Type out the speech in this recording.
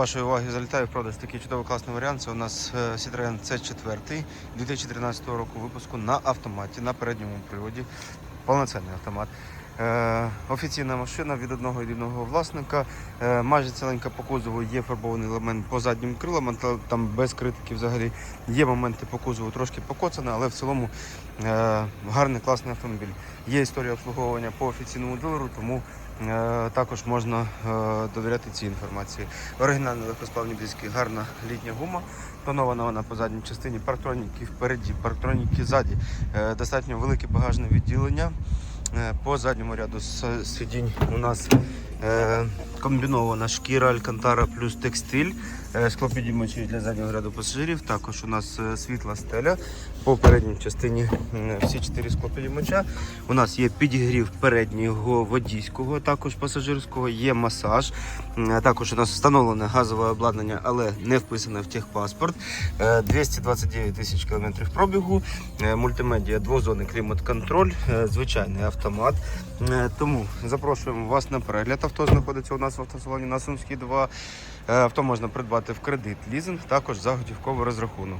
Вашої уваги залітаю в продаж такий чудовий класний варіант. Це у нас Citroen C4 2013 року випуску на автоматі, на передньому приводі. Повноцінний автомат. Е, офіційна машина від одного єдиного власника. Е, майже ціленька по кузову є фарбований елемент по заднім крилам, там без критики взагалі. Є моменти по кузову трошки покоцане, але в цілому е, гарний класний автомобіль. Є історія обслуговування по офіційному дилеру, тому також можна довіряти цій інформації. Оригінальні легкосплавні диски, гарна літня гума. Тонована вона по задній частині, парктроніки впереді, парктроніки ззаді. Достатньо велике багажне відділення. Е, По задньому ряду сидінь у нас е, комбінована шкіра Алькантара плюс текстиль, е, склопідіймачі для заднього ряду пасажирів. Також у нас е, світла стеля. По передній частині всі чотири склопідіймача. У нас є підігрів переднього водійського, також пасажирського, є масаж. Також у нас встановлене газове обладнання, але не вписане в техпаспорт. Е, 229 тисяч кілометрів пробігу, е, мультимедіа, двозонний клімат-контроль, е, звичайний автомат. Е, Тому запрошуємо вас на перегляд. Авто знаходиться у нас в автосалоні на Сумській 2. Е, Авто можна придбати в кредит, лізинг, також за готівковий розрахунок.